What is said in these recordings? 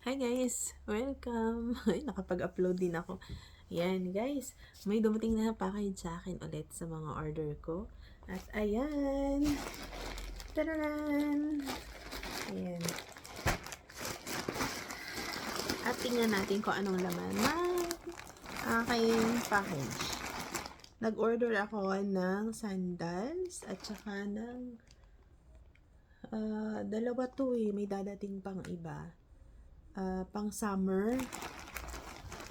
Hi guys! Welcome! Ay, nakapag-upload din ako. Yan guys, may dumating na package sa akin ulit sa mga order ko. At ayan! Tararan! Ayan. At tingnan natin kung anong laman ng aking package. Nag-order ako ng sandals at saka ng ah, dalawa to eh. May dadating pang iba. Ah, pang summer.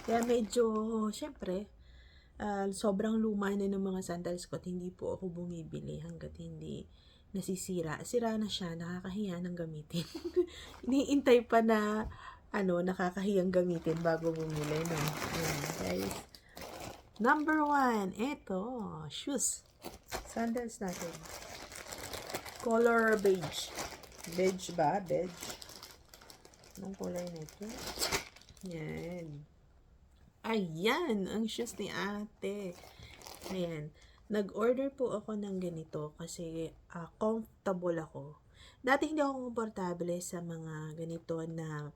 Kaya medyo, syempre, ah, sobrang luma na ng mga sandals ko at hindi po ako bumibili hanggat hindi nasisira. Sira na siya, nakakahiya ng gamitin. Iniintay pa na, ano, nakakahiyang gamitin bago bumili. No? Ayan, guys. Number one, eto, shoes. Sandals natin. Color beige. Beige ba? Beige. Anong kulay nito? Yan. Ayan, ang shoes ni ate. Ayan. Nag-order po ako ng ganito kasi ah, comfortable ako. Dati hindi ako komportable sa mga ganito na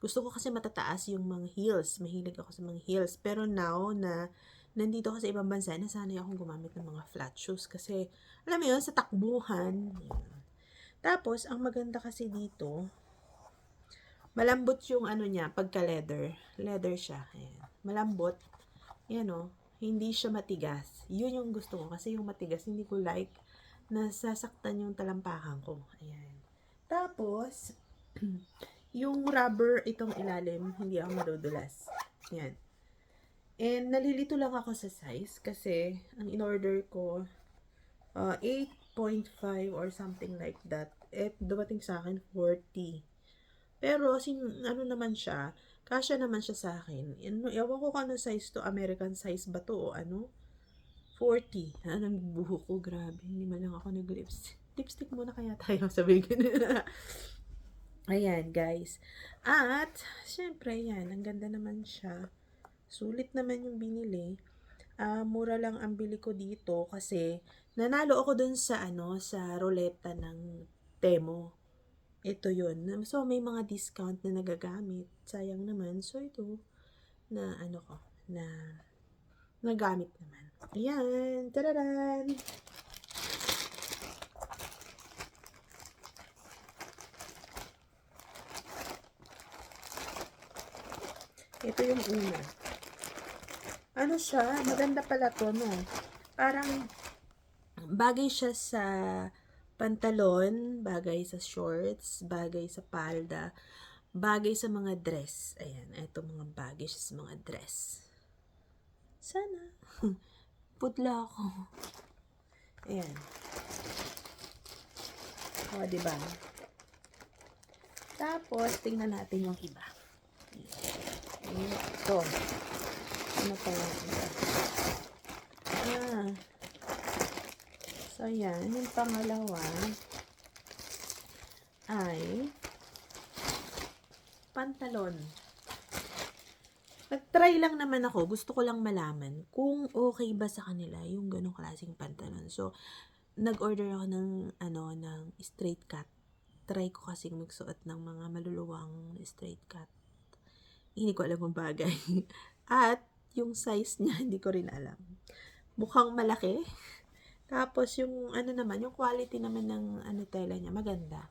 gusto ko kasi matataas yung mga heels. Mahilig ako sa mga heels. Pero now na nandito ako sa ibang bansa, nasanay akong gumamit ng mga flat shoes kasi alam mo yun, sa takbuhan. Yan. Tapos, ang maganda kasi dito, malambot yung ano niya, pagka-leather. Leather siya. Ayan. Malambot. Yan o. Hindi siya matigas. Yun yung gusto ko. Kasi yung matigas, hindi ko like na sasaktan yung talampakan ko. Ayan. Tapos, yung rubber itong ilalim, hindi ako madudulas. Yan. And nalilito lang ako sa size kasi ang in-order ko uh, 8.5 or something like that. At dumating sa akin 40. Pero sin ano naman siya, kasya naman siya sa akin. Ewan ko kung ano size to, American size ba to o ano? 40. Ah, ang buho ko, grabe. Hindi man lang ako nag-lips. Lipstick muna kaya tayo, sabi. Ayan, guys. At, syempre, yan. Ang ganda naman siya. Sulit naman yung binili. Ah, mura lang ang bili ko dito kasi nanalo ako dun sa ano, sa roleta ng Temo. Ito yun. So, may mga discount na nagagamit. Sayang naman. So, ito, na ano ko, na nagamit naman. Ayan. Tararan! Ito yung una. Ano siya? Maganda pala to, no? Parang bagay siya sa pantalon, bagay sa shorts, bagay sa palda, bagay sa mga dress. Ayan, ito mga bagay sa mga dress. Sana. Putla ako. Ayan. O, diba? Tapos, tingnan natin yung iba. Ito. Ano pa yung iba? Ah. So, yan. Yung pangalawa ay pantalon. Nag-try lang naman ako. Gusto ko lang malaman kung okay ba sa kanila yung ganong klaseng pantalon. So, nag-order ako ng, ano, ng straight cut. Try ko kasi magsuot ng mga maluluwang straight cut. Hindi ko alam kung bagay. At, yung size niya, hindi ko rin alam. Mukhang malaki. Tapos, yung ano naman, yung quality naman ng ano tela niya, maganda.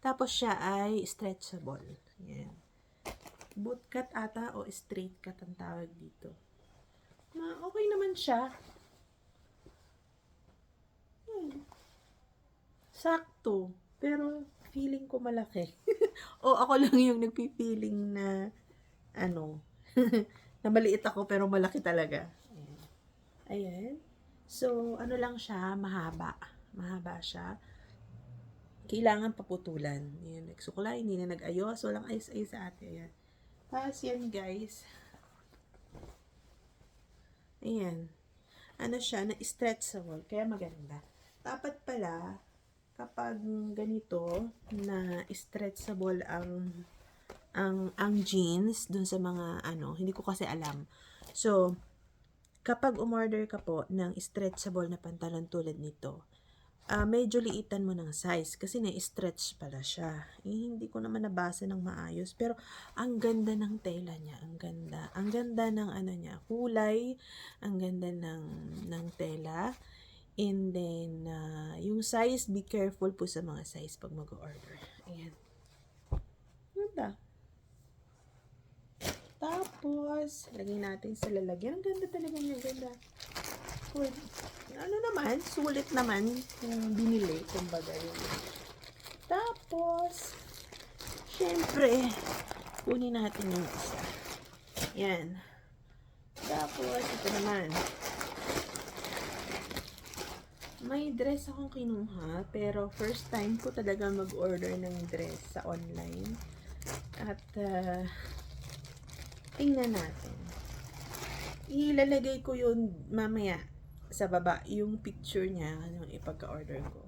Tapos, siya ay stretchable. Yan. Bootcut ata o straight cut ang tawag dito. Na, okay naman siya. Hmm. Sakto. Pero, feeling ko malaki. o ako lang yung nagpi-feeling na ano, na maliit ako pero malaki talaga. Ayan. Ayan. So, ano lang siya, mahaba. Mahaba siya. Kailangan paputulan. Ayan, nagsuklay, hindi na nag-ayos. Walang ayos-ayos sa ate. Ayan. Tapos yan, guys. Ayan. Ano siya, na-stretchable. Kaya maganda. Dapat pala, kapag ganito, na stretchable ang ang ang jeans dun sa mga ano, hindi ko kasi alam. So, kapag umorder ka po ng stretchable na pantalon tulad nito, ah, medyo liitan mo ng size kasi na-stretch pala siya. Eh, hindi ko naman nabasa ng maayos pero ang ganda ng tela niya, ang ganda. Ang ganda ng ano niya, kulay, ang ganda ng ng tela. And then ah, yung size, be careful po sa mga size pag mag-order. Ayan. Ganda. Tapos, lagay natin sa lalagyan. Ang ganda talaga niya, ganda. Cool. Ano naman, sulit naman yung binili, kumbaga yun. Tapos, syempre, kunin natin yung isa. Yan. Tapos, ito naman. May dress akong kinuha, pero first time ko talaga mag-order ng dress sa online. At, uh, tingnan natin. Ilalagay ko yun mamaya sa baba, yung picture niya, yung ipagka-order ko.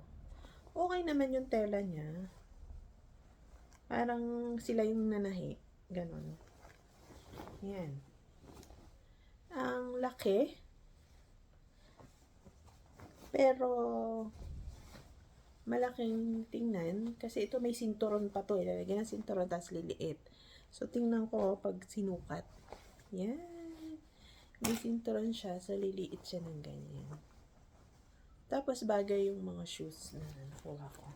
Okay naman yung tela niya. Parang sila yung nanahi. Ganon. Yan. Ang laki. Pero, malaking tingnan. Kasi ito may sinturon pa to. Ilalagyan ng sinturon, tapos liliit. So, tingnan ko pag sinukat. Yan. May sinturon siya, so liliit siya ng ganyan. Tapos, bagay yung mga shoes na nakuha ko.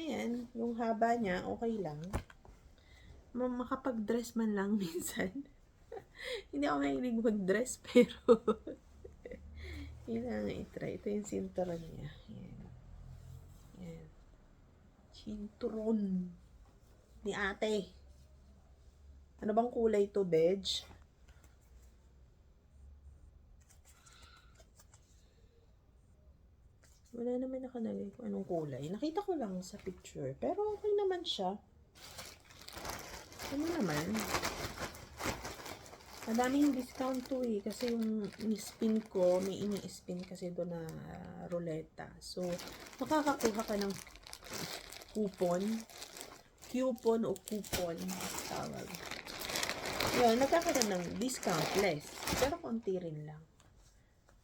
Ayan, yung haba niya, okay lang. Ma- Makapag-dress man lang minsan. Hindi ako mahilig mag-dress, pero kailangan i-try. Ito yung sinturon niya. Ayan. Ayan. Sinturon ni ate. Ano bang kulay to, Bedge? Wala naman nakalagay kung anong kulay. Nakita ko lang sa picture. Pero okay naman siya. Ano naman? Madaming discount to eh. Kasi yung ini-spin ko, may ini-spin kasi doon na ruleta. So, makakakuha ka ng coupon. Coupon o coupon. Tawag. Yun, nagkakaroon ng discount less. Pero konti rin lang.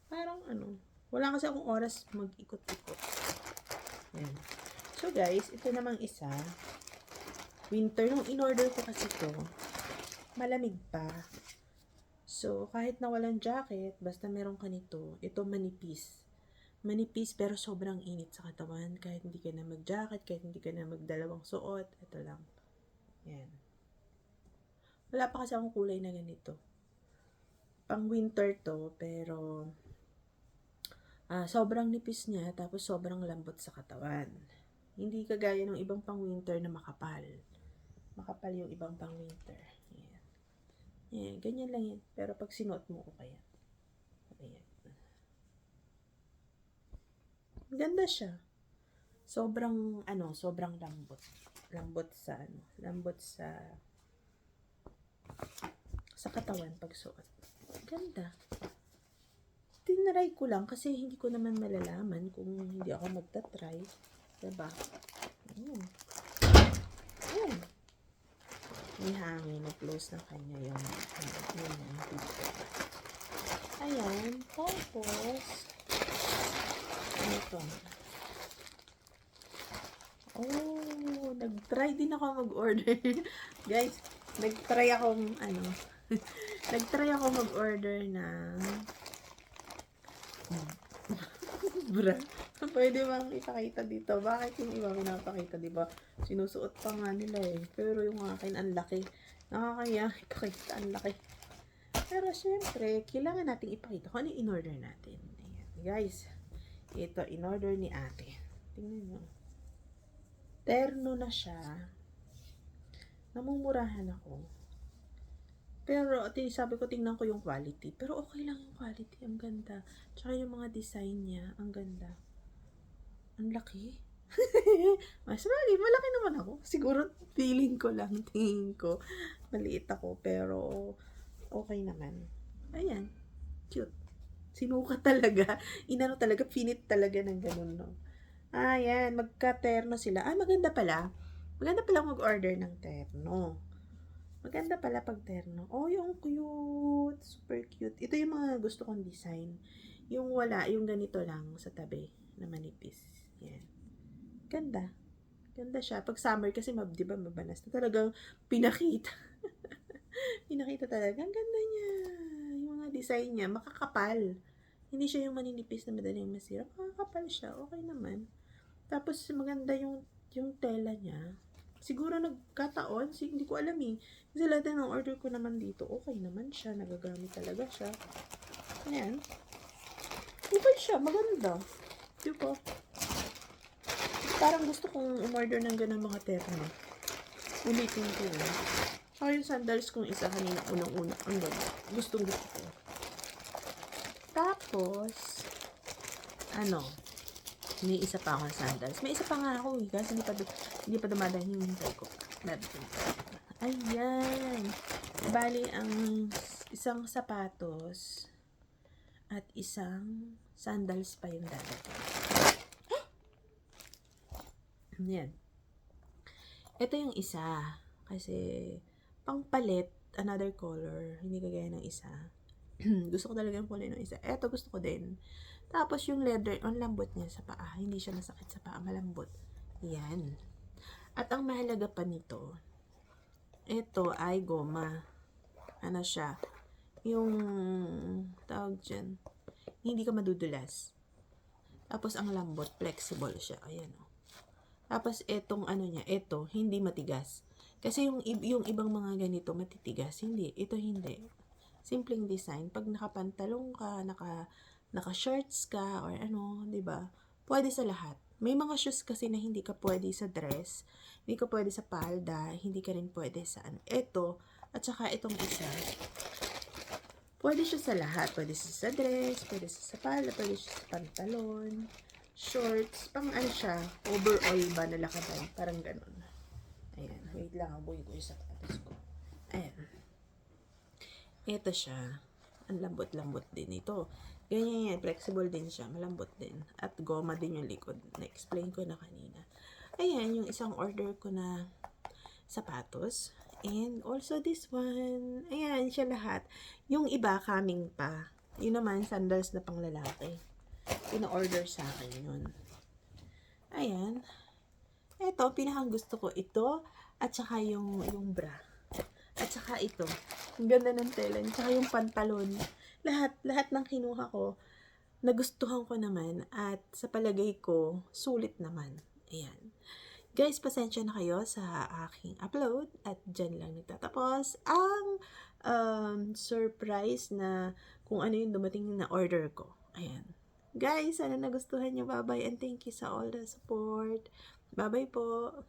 Parang ano, wala kasi akong oras mag-ikot-ikot. So guys, ito namang isa. Winter, nung in-order ko kasi to, malamig pa. So, kahit na walang jacket, basta meron ka nito, ito manipis. Manipis pero sobrang init sa katawan. Kahit hindi ka na mag-jacket, kahit hindi ka na magdalawang suot, ito lang. Yan. Wala pa kasi akong kulay na ganito. Pang winter to, pero ah sobrang nipis niya, tapos sobrang lambot sa katawan. Hindi kagaya ng ibang pang winter na makapal. Makapal yung ibang pang winter. Ayan. Ayan, ganyan lang yan. Pero pag sinuot mo ko kaya. Ayan. Ganda siya. Sobrang, ano, sobrang lambot. Lambot sa, ano, lambot sa, sa katawan pag suot. Ganda. Tinry ko lang kasi hindi ko naman malalaman kung hindi ako magta-try. Diba? Ayan. Ayan. May hangin. Na-close na kanya yung yun yung picture. Ayan. Tapos, ano to? Oh, nag-try din ako mag-order. Guys, nag-try akong ano, nag-try ako mag-order ng bra. Pwede bang ipakita dito? Bakit yung iba pinapakita, di ba? Sinusuot pa nga nila eh. Pero yung akin, ang laki. Nakakaya ipakita, ang laki. Pero syempre, kailangan nating ipakita kung ano yung in-order natin. Ayan. Guys, ito, in-order ni ate. Tingnan nyo. Terno na siya. Namumurahan ako. Pero, tin- sabi ko, tingnan ko yung quality. Pero okay lang yung quality. Ang ganda. Tsaka yung mga design niya, ang ganda. Ang laki. Mas mali, malaki naman ako. Siguro, feeling ko lang, tingin ko. Maliit ako, pero okay naman. Ayan. Cute. Sinuka talaga. Inano talaga, finit talaga ng ganun, no? Ayan, magka-terno sila. Ah, maganda pala. Maganda pala mag-order ng terno. Maganda pala pag terno. Oh, yung cute. Super cute. Ito yung mga gusto kong design. Yung wala, yung ganito lang sa tabi. na manipis. Yan. Ganda. Ganda siya. Pag summer kasi, mab, di ba, mabanas na talagang pinakita. pinakita talaga. Ang ganda niya. Yung mga design niya, makakapal. Hindi siya yung maninipis na madaling masira. Makakapal siya. Okay naman. Tapos, maganda yung, yung tela niya. Siguro nagkataon, si, hindi ko alam eh. Kasi lahat ng order ko naman dito, okay naman siya. Nagagamit talaga siya. Ayan. Okay siya, maganda. Di ba? Parang gusto kong umorder ng ganun mga terno. Ulitin ko yun. Saka yung sandals kong isa kanina, unang-una. Ang ganda. Gustong gusto ko. Tapos, ano, may isa pa akong sandals. May isa pa nga ako, eh, guys. Hindi pa, du- hindi pa dumadahin yung hintay ko pa. Dadating pa. Ayan. Bali, ang isang sapatos at isang sandals pa yung dadating. Yan. Ito yung isa. Kasi, pangpalit, another color. Hindi kagaya ng isa. gusto ko talaga yung kulay ng isa. Ito gusto ko din. Tapos yung leather, ang lambot niya sa paa. Hindi siya masakit sa paa, malambot. Yan. At ang mahalaga pa nito, ito ay goma. Ano siya? Yung, tawag dyan, hindi ka madudulas. Tapos ang lambot, flexible siya. Ayan o. Tapos etong ano niya, ito, hindi matigas. Kasi yung, yung ibang mga ganito, matitigas. Hindi. Ito hindi. Simpleng design. Pag nakapantalong ka, naka, naka-shirts ka, or ano, ba? Pwede sa lahat. May mga shoes kasi na hindi ka pwede sa dress, hindi ka pwede sa palda, hindi ka rin pwede sa ano. Ito, at saka itong isa, pwede siya sa lahat. Pwede siya sa dress, pwede siya sa palda, pwede siya sa pantalon, shorts, pang ano siya, overall ba na lakadan, parang ganun. Ayan, wait lang, abuy ko yung sapatos ko. Ayan. Ito siya. Ang lambot-lambot din ito. Ganyan yan, flexible din siya, malambot din. At goma din yung likod. Na-explain ko na kanina. Ayan, yung isang order ko na sapatos. And also this one. Ayan, siya lahat. Yung iba, coming pa. Yun naman, sandals na pang lalaki. Pina-order sa akin yun. Ayan. Ito, pinakang gusto ko ito. At saka yung, yung bra. At saka ito. Ang ganda ng tela. niya. Tsaka yung pantalon. Lahat, lahat ng kinuha ko, nagustuhan ko naman. At sa palagay ko, sulit naman. Ayan. Guys, pasensya na kayo sa aking upload. At dyan lang nagtatapos ang um, surprise na kung ano yung dumating na order ko. Ayan. Guys, sana nagustuhan nyo. Bye-bye and thank you sa all the support. Bye-bye po.